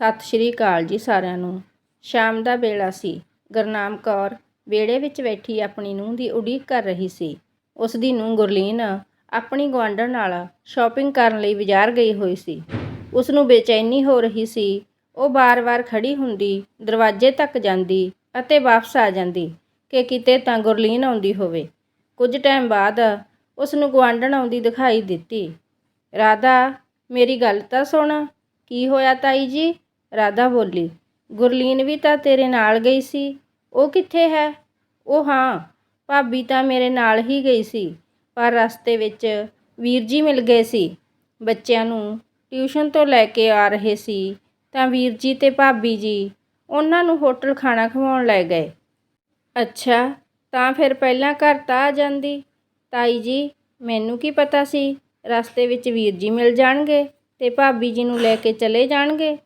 ਸਤਿ ਸ਼੍ਰੀ ਅਕਾਲ ਜੀ ਸਾਰਿਆਂ ਨੂੰ। ਸ਼ਾਮ ਦਾ ਵੇਲਾ ਸੀ। ਗੁਰਨਾਮ ਕੌਰ ਵਿਹੜੇ ਵਿੱਚ ਬੈਠੀ ਆਪਣੀ ਨੂੰਹ ਦੀ ਉਡੀਕ ਕਰ ਰਹੀ ਸੀ। ਉਸ ਦੀ ਨੂੰਹ ਗੁਰਲੀਨ ਆਪਣੀ ਗੁਆਂਢਣ ਨਾਲ ਸ਼ਾਪਿੰਗ ਕਰਨ ਲਈ ਬਾਜ਼ਾਰ ਗਈ ਹੋਈ ਸੀ। ਉਸ ਨੂੰ ਬੇਚੈਨੀ ਹੋ ਰਹੀ ਸੀ। ਉਹ ਵਾਰ-ਵਾਰ ਖੜੀ ਹੁੰਦੀ, ਦਰਵਾਜ਼ੇ ਤੱਕ ਜਾਂਦੀ ਅਤੇ ਵਾਪਸ ਆ ਜਾਂਦੀ ਕਿ ਕਿਤੇ ਤਾਂ ਗੁਰਲੀਨ ਆਉਂਦੀ ਹੋਵੇ। ਕੁਝ ਟਾਈਮ ਬਾਅਦ ਉਸ ਨੂੰ ਗੁਆਂਢਣ ਆਉਂਦੀ ਦਿਖਾਈ ਦਿੱਤੀ। ਰਾਧਾ, ਮੇਰੀ ਗੱਲ ਤਾਂ ਸੁਣ। ਕੀ ਹੋਇਆ ਤਾਈ ਜੀ? ਰਾਧਾ ਬੋਲੀ, ਗੁਰਲੀਨ ਵੀ ਤਾਂ ਤੇਰੇ ਨਾਲ ਗਈ ਸੀ। ਉਹ ਕਿੱਥੇ ਹੈ? ਉਹ ਹਾਂ, ਭਾਬੀ ਤਾਂ ਮੇਰੇ ਨਾਲ ਹੀ ਗਈ ਸੀ, ਪਰ ਰਸਤੇ ਵਿੱਚ ਵੀਰ ਜੀ ਮਿਲ ਗਏ ਸੀ। ਬੱਚਿਆਂ ਨੂੰ ਟਿਊਸ਼ਨ ਤੋਂ ਲੈ ਕੇ ਆ ਰਹੇ ਸੀ, ਤਾਂ ਵੀਰ ਜੀ ਤੇ ਭਾਬੀ ਜੀ ਉਹਨਾਂ ਨੂੰ ਹੋਟਲ ਖਾਣਾ ਖਵਾਉਣ ਲੈ ਗਏ। ਅੱਛਾ, ਤਾਂ ਫਿਰ ਪਹਿਲਾਂ ਘਰ ਤਾਂ ਆ ਜਾਂਦੀ। ਤਾਈ ਜੀ, ਮੈਨੂੰ ਕੀ ਪਤਾ ਸੀ, ਰਸਤੇ ਵਿੱਚ ਵੀਰ ਜੀ ਮਿਲ ਜਾਣਗੇ ਤੇ ਭਾਬੀ ਜੀ ਨੂੰ ਲੈ ਕੇ ਚਲੇ ਜਾਣਗੇ?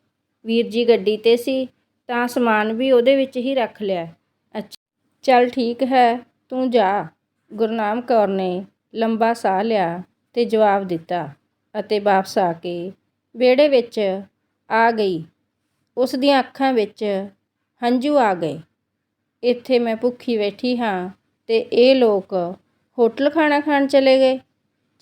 ਵੀਰ ਜੀ ਗੱਡੀ ਤੇ ਸੀ, ਤਾਂ ਸਮਾਨ ਵੀ ਉਹਦੇ ਵਿੱਚ ਹੀ ਰੱਖ ਲਿਆ। ਅੱਛਾ, ਚੱਲ ਠੀਕ ਹੈ, ਤੂੰ ਜਾ। ਗੁਰਨਾਮ ਕੌਰ ਨੇ ਲੰਬਾ ਸਾਹ ਲਿਆ ਤੇ ਜਵਾਬ ਦਿੱਤਾ ਅਤੇ ਵਾਪਸ ਆ ਕੇ ਵਿਹੜੇ ਵਿੱਚ ਆ ਗਈ। ਉਸ ਦੀਆਂ ਅੱਖਾਂ ਵਿੱਚ ਹੰਝੂ ਆ ਗਏ। ਇੱਥੇ ਮੈਂ ਭੁੱਖੀ ਬੈਠੀ ਹਾਂ ਤੇ ਇਹ ਲੋਕ ਹੋਟਲ ਖਾਣਾ ਖਾਣ ਚਲੇ ਗਏ।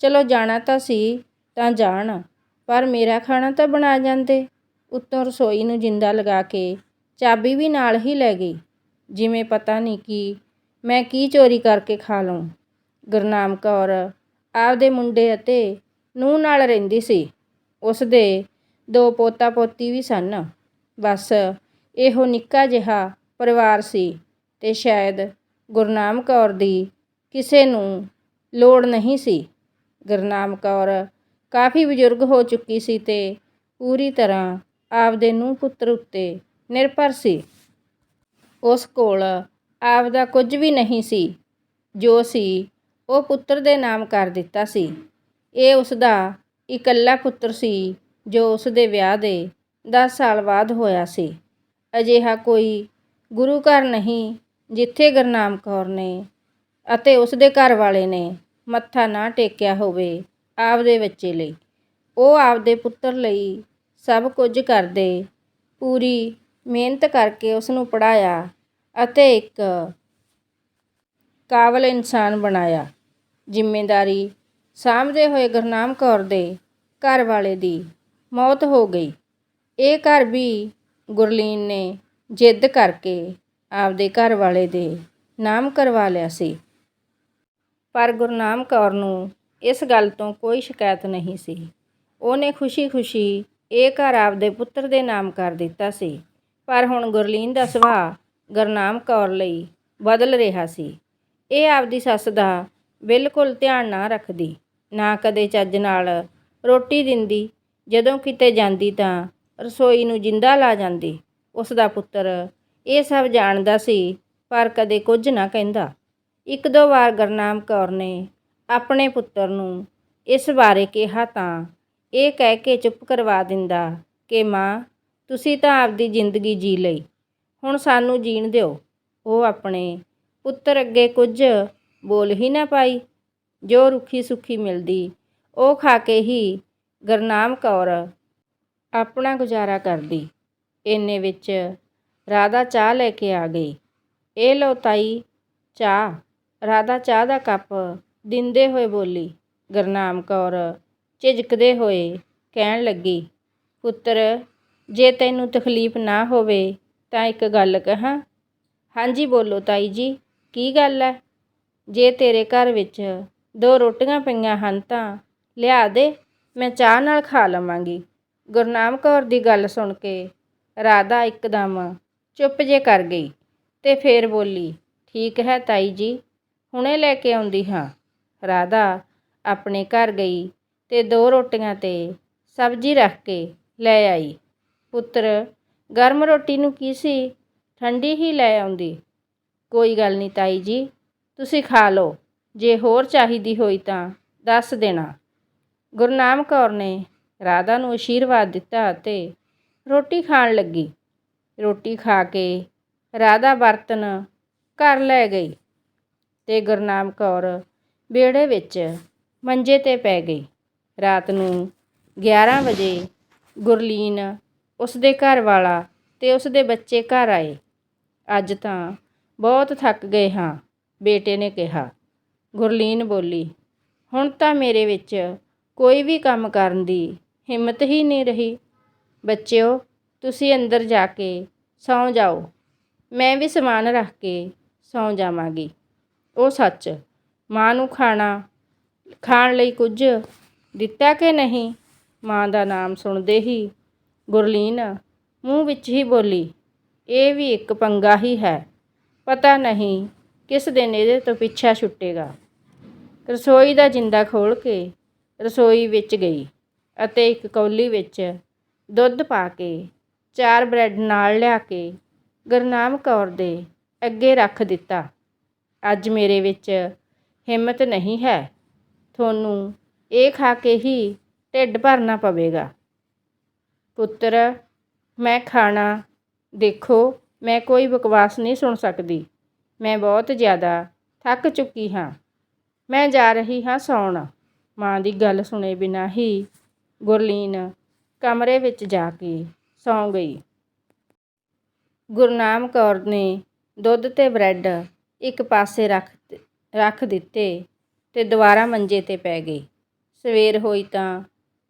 ਚਲੋ ਜਾਣਾ ਤਾਂ ਸੀ ਤਾਂ ਜਾਣ, ਪਰ ਮੇਰਾ ਖਾਣਾ ਤਾਂ ਬਣਾ ਜਾਂਦੇ। ਉੱਤੋਂ ਰਸੋਈ ਨੂੰ ਜਿੰਦਾ ਲਗਾ ਕੇ ਚਾਬੀ ਵੀ ਨਾਲ ਹੀ ਲੈ ਗਈ। ਜਿਵੇਂ ਪਤਾ ਨਹੀਂ ਕਿ, ਮੈਂ ਕੀ ਚੋਰੀ ਕਰਕੇ ਖਾ ਲਵਾਂ ਗੁਰਨਾਮ ਕੌਰ ਆਪਦੇ ਮੁੰਡੇ ਅਤੇ ਨੂੰਹ ਨਾਲ ਰਹਿੰਦੀ ਸੀ। ਉਸ ਦੇ ਦੋ ਪੋਤਾ ਪੋਤੀ ਵੀ ਸਨ। ਬਸ ਇਹੋ ਨਿੱਕਾ ਜਿਹਾ ਪਰਿਵਾਰ ਸੀ ਤੇ ਸ਼ਾਇਦ ਗੁਰਨਾਮ ਕੌਰ ਦੀ ਕਿਸੇ ਨੂੰ ਲੋੜ ਨਹੀਂ ਸੀ। ਗੁਰਨਾਮ ਕੌਰ ਕਾਫੀ ਬਜ਼ੁਰਗ ਹੋ ਚੁੱਕੀ ਸੀ ਤੇ ਪੂਰੀ ਤਰ੍ਹਾਂ ਆਪਦੇ ਨੂੰਹ ਪੁੱਤਰ ਉੱਤੇ ਨਿਰਭਰ ਸੀ। ਉਸ ਕੋਲ ਆਪਦਾ ਕੁਝ ਵੀ ਨਹੀਂ ਸੀ। ਜੋ ਸੀ, ਉਹ ਪੁੱਤਰ ਦੇ ਨਾਮ ਕਰ ਦਿੱਤਾ ਸੀ। ਇਹ ਉਸ ਦਾ ਇਕੱਲਾ ਪੁੱਤਰ ਸੀ, ਜੋ ਉਸ ਦੇ ਵਿਆਹ ਦੇ 10 ਸਾਲ ਬਾਅਦ ਹੋਇਆ ਸੀ। ਅਜਿਹਾ ਕੋਈ ਗੁਰੂ ਘਰ ਨਹੀਂ, ਜਿੱਥੇ ਗੁਰਨਾਮ ਕੌਰ ਨੇ ਅਤੇ ਉਸ ਦੇ ਘਰ ਵਾਲੇ ਨੇ ਮੱਥਾ ਨਾ ਟੇਕਿਆ ਹੋਵੇ ਆਪਦੇ ਬੱਚੇ ਲਈ। ਉਹ ਆਪਦੇ ਪੁੱਤਰ ਲਈ ਸਭ ਕੁਝ ਕਰਦੇ। ਪੂਰੀ ਮਿਹਨਤ ਕਰਕੇ ਉਸ ਨੂੰ ਪੜਾਇਆ ਅਤੇ ਇੱਕ ਕਾਬਲ ਇਨਸਾਨ ਬਣਾਇਆ। ਜ਼ਿੰਮੇਦਾਰੀ ਸਾਂਭਦੇ ਹੋਏ ਗੁਰਨਾਮ ਕੌਰ ਦੇ ਘਰ ਵਾਲੇ ਦੀ ਮੌਤ ਹੋ ਗਈ। ਇਹ ਘਰ ਵੀ ਗੁਰਲੀਨ ਨੇ ਜਿੱਦ ਕਰਕੇ ਆਪਦੇ ਘਰ ਵਾਲੇ ਦੇ ਨਾਮ ਕਰਵਾ ਲਿਆ ਸੀ। ਪਰ ਗੁਰਨਾਮ ਕੌਰ ਨੂੰ ਇਸ ਗੱਲ ਤੋਂ ਕੋਈ ਸ਼ਿਕਾਇਤ ਨਹੀਂ ਸੀ। ਉਹਨੇ ਖੁਸ਼ੀ-ਖੁਸ਼ੀ ਇਹ ਘਰ ਆਪਦੇ ਪੁੱਤਰ ਦੇ ਨਾਮ ਕਰ ਦਿੱਤਾ ਸੀ। ਪਰ ਹੁਣ ਗੁਰਲੀਨ ਦਾ ਸੁਭਾਅ ਗੁਰਨਾਮ ਕੌਰ ਲਈ ਬਦਲ ਰਿਹਾ ਸੀ। ਇਹ ਆਪਦੀ ਸੱਸ ਦਾ ਬਿਲਕੁਲ ਧਿਆਨ ਨਾ ਰੱਖਦੀ, ਨਾ ਕਦੇ ਚੱਜ ਨਾਲ ਰੋਟੀ ਦਿੰਦੀ। ਜਦੋਂ ਕਿਤੇ ਜਾਂਦੀ ਤਾਂ ਰਸੋਈ ਨੂੰ ਜਿੰਦਾ ਲਾ ਜਾਂਦੀ। ਉਸ ਦਾ ਪੁੱਤਰ ਇਹ ਸਭ ਜਾਣਦਾ ਸੀ, ਪਰ ਕਦੇ ਕੁਝ ਨਾ ਕਹਿੰਦਾ। ਇੱਕ ਦੋ ਵਾਰ ਗੁਰਨਾਮ ਕੌਰ ਨੇ ਆਪਣੇ ਪੁੱਤਰ ਨੂੰ ਇਸ ਬਾਰੇ ਕਿਹਾ ਤਾਂ ਇਹ ਕਹਿ ਕੇ ਚੁੱਪ ਕਰਵਾ ਦਿੰਦਾ ਕਿ ਮਾਂ, ਤੁਸੀਂ ਤਾਂ ਆਪਦੀ ਜ਼ਿੰਦਗੀ ਜੀ ਲਈ। ਹੁਣ ਸਾਨੂੰ ਜੀਣ ਦਿਓ। ਉਹ ਆਪਣੇ ਪੁੱਤਰ ਅੱਗੇ ਕੁਝ ਬੋਲ ਹੀ ਨਾ ਪਾਈ। ਜੋ ਰੁੱਖੀ ਸੁੱਖੀ ਮਿਲਦੀ, ਉਹ ਖਾ ਕੇ ਹੀ ਗੁਰਨਾਮ ਕੌਰ ਆਪਣਾ ਗੁਜ਼ਾਰਾ ਕਰਦੀ। ਇੰਨੇ ਵਿੱਚ ਰਾਧਾ ਚਾਹ ਲੈ ਕੇ ਆ ਗਈ। ਇਹ ਲਓ ਤਾਈ ਚਾਹ। ਰਾਧਾ ਚਾਹ ਦਾ ਕੱਪ ਦਿੰਦੇ ਹੋਏ ਬੋਲੀ, ਗੁਰਨਾਮ ਕੌਰ ਝਿਜਕਦੇ ਹੋਏ ਕਹਿਣ ਲੱਗੀ, ਪੁੱਤਰ, ਜੇ ਤੈਨੂੰ ਤਕਲੀਫ ਨਾ ਹੋਵੇ ਤਾਂ ਇੱਕ ਗੱਲ ਕਹਾਂ? ਹਾਂਜੀ, ਬੋਲੋ ਤਾਈ ਜੀ, ਕੀ ਗੱਲ ਹੈ ਜੇ ਤੇਰੇ ਘਰ ਵਿੱਚ ਦੋ ਰੋਟੀਆਂ ਪਈਆਂ ਹਨ ਤਾਂ ਲਿਆ ਦੇ, ਮੈਂ ਚਾਹ ਨਾਲ ਖਾ ਲਵਾਂਗੀ। ਗੁਰਨਾਮ ਕੌਰ ਦੀ ਗੱਲ ਸੁਣ ਕੇ ਰਾਧਾ ਇੱਕਦਮ ਚੁੱਪ ਜੇ ਕਰ ਗਈ ਤੇ ਫੇਰ ਬੋਲੀ, ਠੀਕ ਹੈ ਤਾਈ ਜੀ, ਹੁਣੇ ਲੈ ਕੇ ਆਉਂਦੀ ਹਾਂ। ਰਾਧਾ ਆਪਣੇ ਘਰ ਗਈ ਤੇ ਦੋ ਰੋਟੀਆਂ ਤੇ ਸਬਜ਼ੀ ਰੱਖ ਕੇ ਲੈ ਆਈ। ਪੁੱਤਰ, ਗਰਮ ਰੋਟੀ ਨੂੰ ਕੀ ਸੀ? ਠੰਡੀ ਹੀ ਲੈ ਆਉਂਦੀ। ਕੋਈ ਗੱਲ ਨਹੀਂ ਤਾਈ ਜੀ, ਤੁਸੀਂ ਖਾ ਲਓ। ਜੇ ਹੋਰ ਚਾਹੀਦੀ ਹੋਈ ਤਾਂ ਦੱਸ ਦੇਣਾ। ਗੁਰਨਾਮ ਕੌਰ ਨੇ ਰਾਧਾ ਨੂੰ ਅਸ਼ੀਰਵਾਦ ਦਿੱਤਾ ਅਤੇ ਰੋਟੀ ਖਾਣ ਲੱਗੀ। ਰੋਟੀ ਖਾ ਕੇ ਰਾਧਾ ਬਰਤਨ ਘਰ ਲੈ ਗਈ ਤੇ ਗੁਰਨਾਮ ਕੌਰ ਵਿਹੜੇ ਵਿੱਚ ਮੰਜੇ ਤੇ ਪੈ ਗਈ। ਰਾਤ ਨੂੰ 11 ਵਜੇ ਗੁਰਲੀਨ ਉਸ ਦੇ ਘਰ ਵਾਲਾ ਅਤੇ ਉਸ ਦੇ ਬੱਚੇ ਘਰ ਆਏ। ਅੱਜ ਤਾਂ ਬਹੁਤ ਥੱਕ ਗਏ ਹਾਂ, ਬੇਟੇ ਨੇ ਕਿਹਾ। ਗੁਰਲੀਨ ਬੋਲੀ, ਹੁਣ ਤਾਂ ਮੇਰੇ ਵਿੱਚ ਕੋਈ ਵੀ ਕੰਮ ਕਰਨ ਦੀ ਹਿੰਮਤ ਹੀ ਨਹੀਂ ਰਹੀ। ਬੱਚਿਓ, ਤੁਸੀਂ ਅੰਦਰ ਜਾ ਕੇ ਸੌਂ ਜਾਓ। ਮੈਂ ਵੀ ਸਮਾਨ ਰੱਖ ਕੇ ਸੌਂ ਜਾਵਾਂਗੀ। ਉਹ ਸੱਚ, ਮਾਂ ਨੂੰ ਖਾਣਾ, ਖਾਣ ਲਈ ਕੁਝ ਦਿੱਤਾ ਕਿ ਨਹੀਂ? ਮਾਂ ਦਾ ਨਾਮ ਸੁਣਦੇ ਹੀ ਗੁਰਲੀਨ ਮੂੰਹ ਵਿੱਚ ਹੀ ਬੋਲੀ, ਇਹ ਵੀ ਇੱਕ ਪੰਗਾ ਹੀ ਹੈ। ਪਤਾ ਨਹੀਂ ਕਿਸ ਦਿਨ ਇਹਦੇ ਤੋਂ ਪਿੱਛਾ ਛੁੱਟੇਗਾ। ਰਸੋਈ ਦਾ ਜਿੰਦਾ ਖੋਲ ਕੇ ਰਸੋਈ ਵਿੱਚ ਗਈ ਅਤੇ ਇੱਕ ਕੌਲੀ ਵਿੱਚ ਦੁੱਧ ਪਾ ਕੇ, ਚਾਰ ਬ੍ਰੈਡ ਨਾਲ ਲਿਆ ਕੇ ਗੁਰਨਾਮ ਕੌਰ ਦੇ ਅੱਗੇ ਰੱਖ ਦਿੱਤਾ। ਅੱਜ ਮੇਰੇ ਵਿੱਚ ਹਿੰਮਤ ਨਹੀਂ ਹੈ। ਤੁਹਾਨੂੰ ਇਹ ਖਾ ਕੇ ਹੀ ਢਿੱਡ ਭਰਨਾ ਪਵੇਗਾ। ਪੁੱਤਰ, ਮੈਂ ਖਾਣਾ ਦੇਖੋ, ਮੈਂ ਕੋਈ ਬਕਵਾਸ ਨਹੀਂ ਸੁਣ ਸਕਦੀ। ਮੈਂ ਬਹੁਤ ਜ਼ਿਆਦਾ ਥੱਕ ਚੁੱਕੀ ਹਾਂ। ਮੈਂ ਜਾ ਰਹੀ ਹਾਂ ਸੌਣ। ਮਾਂ ਦੀ ਗੱਲ ਸੁਣੇ ਬਿਨਾਂ ਹੀ ਗੁਰਲੀਨ ਕਮਰੇ ਵਿੱਚ ਜਾ ਕੇ ਸੌਂ ਗਈ। ਗੁਰਨਾਮ ਕੌਰ ਨੇ ਦੁੱਧ ਤੇ ਬ੍ਰੈਡ ਇੱਕ ਪਾਸੇ ਰੱਖ ਰੱਖ ਦਿੱਤੇ ਤੇ ਦੁਬਾਰਾ ਮੰਜੇ ਤੇ ਪੈ ਗਈ। ਸਵੇਰ ਹੋਈ ਤਾਂ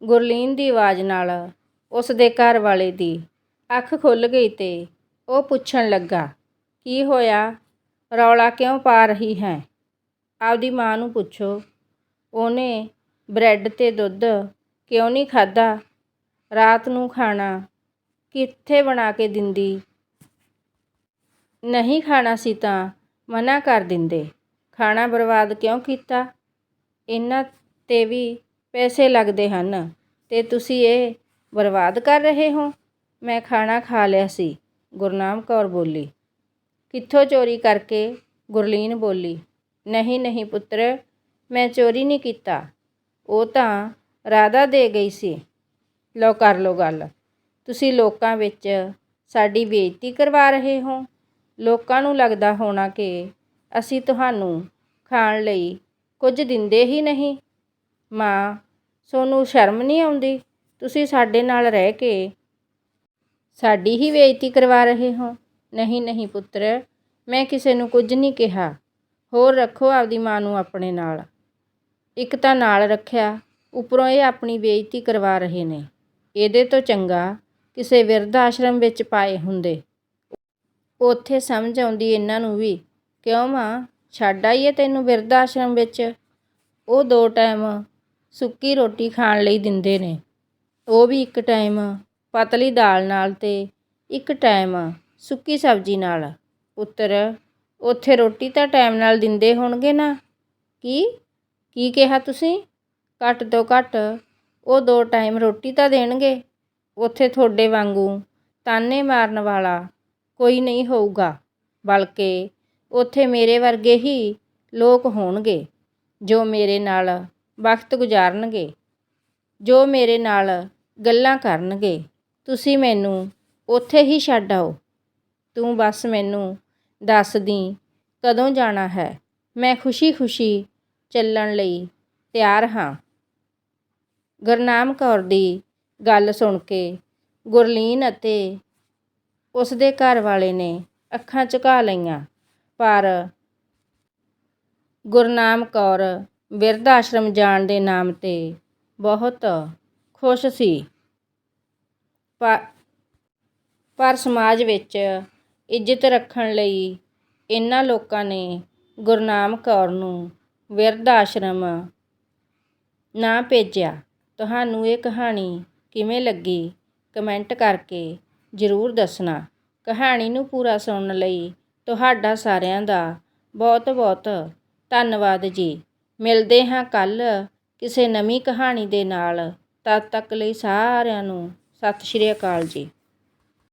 ਗੁਰਲੀਨ ਦੀ ਆਵਾਜ਼ ਨਾਲ ਉਸ ਦੇ ਘਰ ਵਾਲੇ ਦੀ ਅੱਖ ਖੁੱਲ੍ਹ ਗਈ ਤੇ ਉਹ ਪੁੱਛਣ ਲੱਗਾ, ਕੀ ਹੋਇਆ? ਰੌਲਾ ਕਿਉਂ ਪਾ ਰਹੀ ਹੈ? ਆਪਦੀ ਮਾਂ ਨੂੰ ਪੁੱਛੋ, ਉਹਨੇ ਬ੍ਰੈਡ ਤੇ ਦੁੱਧ ਕਿਉਂ ਨਹੀਂ ਖਾਦਾ ਰਾਤ ਨੂੰ ਖਾਣਾ ਕਿੱਥੇ ਬਣਾ ਕੇ ਦਿੰਦੀ? ਨਹੀਂ ਖਾਣਾ ਸੀ ਤਾਂ ਮਨਾ ਕਰ ਦਿੰਦੇ। ਖਾਣਾ ਬਰਬਾਦ ਕਿਉਂ ਕੀਤਾ? ਇਹਨਾਂ ਤੇ ਵੀ ਪੈਸੇ ਲੱਗਦੇ ਹਨ। ਅਤੇ ਤੁਸੀਂ ਇਹ ਬਰਬਾਦ ਕਰ ਰਹੇ ਹੋ। ਮੈਂ ਖਾਣਾ ਖਾ ਲਿਆ ਸੀ। ਗੁਰਨਾਮ ਕੌਰ ਬੋਲੀ, ਕਿੱਥੋਂ ਚੋਰੀ ਕਰਕੇ? ਗੁਰਲੀਨ ਬੋਲੀ, ਨਹੀਂ ਨਹੀਂ ਪੁੱਤਰ, ਮੈਂ ਚੋਰੀ ਨਹੀਂ ਕੀਤਾ। ਉਹ ਤਾਂ ਰਾਧਾ ਦੇ ਗਈ ਸੀ। ਲਓ ਕਰ ਲਓ ਗੱਲ। ਤੁਸੀਂ ਲੋਕਾਂ ਵਿੱਚ ਸਾਡੀ ਬੇਇੱਜ਼ਤੀ ਕਰਵਾ ਰਹੇ ਹੋ। ਲੋਕਾਂ ਨੂੰ ਲੱਗਦਾ ਹੋਣਾ ਕਿ ਅਸੀਂ ਤੁਹਾਨੂੰ ਖਾਣ ਲਈ ਕੁਝ ਦਿੰਦੇ ਹੀ ਨਹੀਂ। ਮਾਂ ਤੁਹਾਨੂੰ ਸ਼ਰਮ ਨਹੀਂ ਆਉਂਦੀ? ਤੁਸੀਂ ਸਾਡੇ ਨਾਲ ਰਹਿ ਕੇ ਸਾਡੀ ਹੀ ਬੇਇੱਜ਼ਤੀ ਕਰਵਾ ਰਹੇ ਹੋ। ਨਹੀਂ ਨਹੀਂ ਪੁੱਤਰ, ਮੈਂ ਕਿਸੇ ਨੂੰ ਕੁਝ ਨਹੀਂ ਕਿਹਾ। ਹੋਰ ਰੱਖੋ ਆਪਦੀ ਮਾਂ ਨੂੰ ਆਪਣੇ ਨਾਲ। ਇੱਕ ਤਾਂ ਨਾਲ ਰੱਖਿਆ, ਉੱਪਰੋਂ ਇਹ ਆਪਣੀ ਬੇਇੱਜ਼ਤੀ ਕਰਵਾ ਰਹੇ ਨੇ। ਇਹਦੇ ਤੋਂ ਚੰਗਾ ਕਿਸੇ ਬਿਰਧ ਆਸ਼ਰਮ ਵਿੱਚ ਪਾਏ ਹੁੰਦੇ। ਉੱਥੇ ਸਮਝ ਆਉਂਦੀ ਇਹਨਾਂ ਨੂੰ ਵੀ, ਕਿਉਂ ਮਾਂ? ਛੱਡ ਆਈਏ ਤੈਨੂੰ ਬਿਰਧ ਆਸ਼ਰਮ ਵਿੱਚ। ਉਹ ਦੋ ਟਾਈਮ ਸੁੱਕੀ ਰੋਟੀ ਖਾਣ ਲਈ ਦਿੰਦੇ ਨੇ। ਉਹ ਵੀ ਇੱਕ ਟਾਈਮ ਪਤਲੀ ਦਾਲ ਨਾਲ ਅਤੇ ਇੱਕ ਟਾਈਮ ਸੁੱਕੀ ਸਬਜ਼ੀ ਨਾਲ। ਪੁੱਤਰ, ਉੱਥੇ ਰੋਟੀ ਤਾਂ ਟਾਈਮ ਨਾਲ ਦਿੰਦੇ ਹੋਣਗੇ ਨਾ। ਕੀ? ਕੀ ਕਿਹਾ ਤੁਸੀਂ? ਘੱਟ ਤੋਂ ਘੱਟ ਉਹ ਦੋ ਟਾਈਮ ਰੋਟੀ ਤਾਂ ਦੇਣਗੇ। ਉੱਥੇ ਤੁਹਾਡੇ ਵਾਂਗੂ ਤਾਨੇ ਮਾਰਨ ਵਾਲਾ ਕੋਈ ਨਹੀਂ ਹੋਊਗਾ, ਬਲਕਿ ਉੱਥੇ ਮੇਰੇ ਵਰਗੇ ਹੀ ਲੋਕ ਹੋਣਗੇ, ਜੋ ਮੇਰੇ ਨਾਲ ਵਕਤ ਗੁਜ਼ਾਰਨਗੇ, ਜੋ ਮੇਰੇ ਨਾਲ ਗੱਲਾਂ ਕਰਨਗੇ, ਤੁਸੀਂ ਮੈਨੂੰ ਉੱਥੇ ਹੀ ਛੱਡ ਆਓ। ਤੂੰ ਬਸ ਮੈਨੂੰ ਦੱਸ ਦੀ ਕਦੋਂ ਜਾਣਾ ਹੈ। ਮੈਂ ਖੁਸ਼ੀ-ਖੁਸ਼ੀ ਚੱਲਣ ਲਈ ਤਿਆਰ ਹਾਂ। ਗੁਰਨਾਮ ਕੌਰ ਦੀ ਗੱਲ ਸੁਣ ਕੇ ਗੁਰਲੀਨ ਅਤੇ ਉਸ ਦੇ ਘਰ ਵਾਲੇ ਨੇ ਅੱਖਾਂ ਝੁਕਾ ਲਈਆਂ, ਪਰ ਗੁਰਨਾਮ ਕੌਰ ਬਿਰਧ ਆਸ਼ਰਮ ਜਾਣ ਦੇ ਨਾਮ ਤੇ ਬਹੁਤ ਖੁਸ਼ ਸੀ। ਪਰ ਸਮਾਜ ਵਿੱਚ ਇੱਜ਼ਤ ਰੱਖਣ ਲਈ ਇਹਨਾਂ ਲੋਕਾਂ ਨੇ ਗੁਰਨਾਮ ਕੌਰ ਨੂੰ ਬਿਰਧ ਆਸ਼ਰਮ ਨਾ ਭੇਜਿਆ। ਤੁਹਾਨੂੰ ਇਹ ਕਹਾਣੀ ਕਿਵੇਂ ਲੱਗੀ? ਕਮੈਂਟ ਕਰਕੇ ਜ਼ਰੂਰ ਦੱਸਣਾ। ਕਹਾਣੀ ਨੂੰ ਪੂਰਾ ਸੁਣਨ ਲਈ ਤੁਹਾਡਾ ਸਾਰਿਆਂ ਦਾ ਬਹੁਤ ਬਹੁਤ ਧੰਨਵਾਦ ਜੀ। ਮਿਲਦੇ ਹਾਂ ਕੱਲ੍ਹ ਕਿਸੇ ਨਵੀਂ ਕਹਾਣੀ ਦੇ ਨਾਲ। ਤਦ ਤੱਕ ਲਈ ਸਾਰਿਆਂ ਨੂੰ ਸਤਿ ਸ਼੍ਰੀ ਅਕਾਲ ਜੀ।